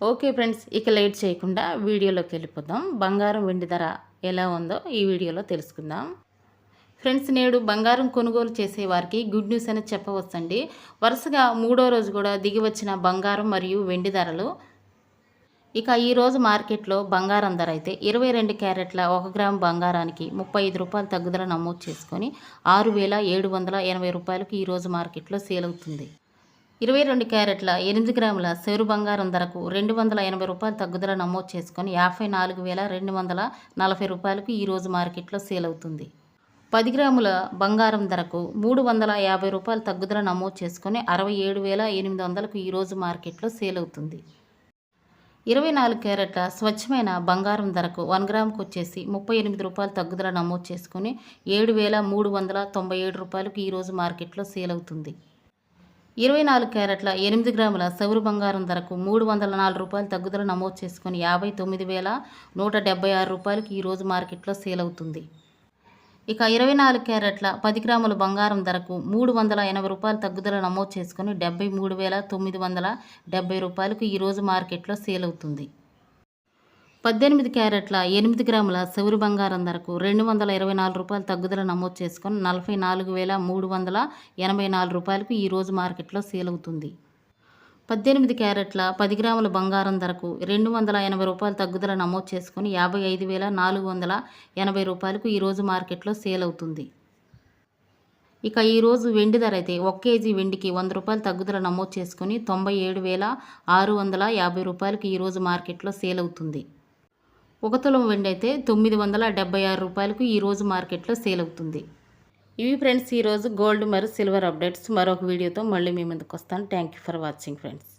Okay friends ఇక late చేయకుండా వీడియోలోకి వెళ్ళిపోదాం. బంగారం వెండి ధర ఎలా ఉందో ఈ వీడియోలో తెలుసుకుందాం. ఫ్రెండ్స్ నేడు బంగారం కొనుగోలు చేసే వారికి గుడ్ న్యూస్ అని చెప్పవచ్చండి. వరుసగా మూడో రోజు కూడా దిగి వచ్చిన బంగారం మరియు వెండి ధరలు. ఇక ఈరోజు మార్కెట్లో బంగారం ధర అయితే ఇరవై రెండు క్యారెట్ల ఒక గ్రామ్ బంగారానికి ముప్పై ఐదు రూపాయలు తగ్గుదల నమోదు చేసుకొని ఆరు వేల ఏడు వందల ఎనభై రూపాయలకు ఈరోజు మార్కెట్లో సేల్ అవుతుంది. ఇరవై రెండు క్యారెట్ల ఎనిమిది గ్రాముల సెరు బంగారం ధరకు రెండు వందల ఎనభై రూపాయలు తగ్గుదల నమోదు చేసుకొని యాభై నాలుగు వేల రెండు వందల నలభై రూపాయలకు ఈరోజు మార్కెట్లో సేల్ అవుతుంది. పది గ్రాముల బంగారం ధరకు మూడు వందల యాభై రూపాయలు తగ్గుదల నమోదు చేసుకొని అరవై ఏడు వేల ఎనిమిది వందలకు ఈరోజు మార్కెట్లో సేల్ అవుతుంది. ఇరవై నాలుగు క్యారెట్ల స్వచ్ఛమైన బంగారం ధరకు వన్ గ్రామ్కి వచ్చేసి ముప్పై ఎనిమిది రూపాయలు తగ్గుదల నమోదు చేసుకుని ఏడు వేల మూడు వందల తొంభై ఏడు రూపాయలకు ఈరోజు మార్కెట్లో సేల్ అవుతుంది. ఇరవై నాలుగు క్యారెట్ల ఎనిమిది గ్రాముల సౌరు బంగారం ధరకు మూడు వందల నాలుగు రూపాయలు తగ్గుదల నమోదు చేసుకుని యాభై తొమ్మిది వేల నూట డెబ్బై ఆరు రూపాయలకి ఈరోజు మార్కెట్లో సేల్ అవుతుంది. ఇక ఇరవై నాలుగు క్యారెట్ల పది గ్రాముల బంగారం ధరకు మూడు వందల ఎనభై రూపాయలు తగ్గుదల నమోదు చేసుకుని డెబ్బై మూడు వేల తొమ్మిది వందల డెబ్బై రూపాయలకు ఈరోజు మార్కెట్లో సేల్ అవుతుంది. పద్దెనిమిది క్యారెట్ల ఎనిమిది గ్రాముల సౌరి బంగారం ధరకు రెండు వందల ఇరవై నాలుగు రూపాయలు తగ్గుదల నమోదు చేసుకొని నలభై నాలుగు వేల మూడు వందల ఎనభై నాలుగు రూపాయలకు ఈరోజు మార్కెట్లో సేల్ అవుతుంది. పద్దెనిమిది క్యారెట్ల పది గ్రాముల బంగారం ధరకు రెండు వందల ఎనభై రూపాయలు తగ్గుదల నమోదు చేసుకొని యాభై ఐదు వేల నాలుగు వందల ఎనభై రూపాయలకు ఈరోజు మార్కెట్లో సేల్ అవుతుంది. ఇక ఈరోజు వెండి ధర అయితే ఒక కేజీ వెండికి వంద రూపాయలు తగ్గుదల నమోదు చేసుకొని తొంభై ఏడు వేల ఆరు వందల యాభై రూపాయలకు ఈరోజు మార్కెట్లో సేల్ అవుతుంది. ఒక తులం వెండి అయితే తొమ్మిది వందల డెబ్బై ఆరు రూపాయలకు ఈరోజు మార్కెట్లో సేల్ అవుతుంది. ఇవి ఫ్రెండ్స్ ఈరోజు గోల్డ్ మరియు సిల్వర్ అప్డేట్స్ మరొక వీడియోతో మళ్ళీ మీ ముందుకు వస్తాను. Thank you for watching friends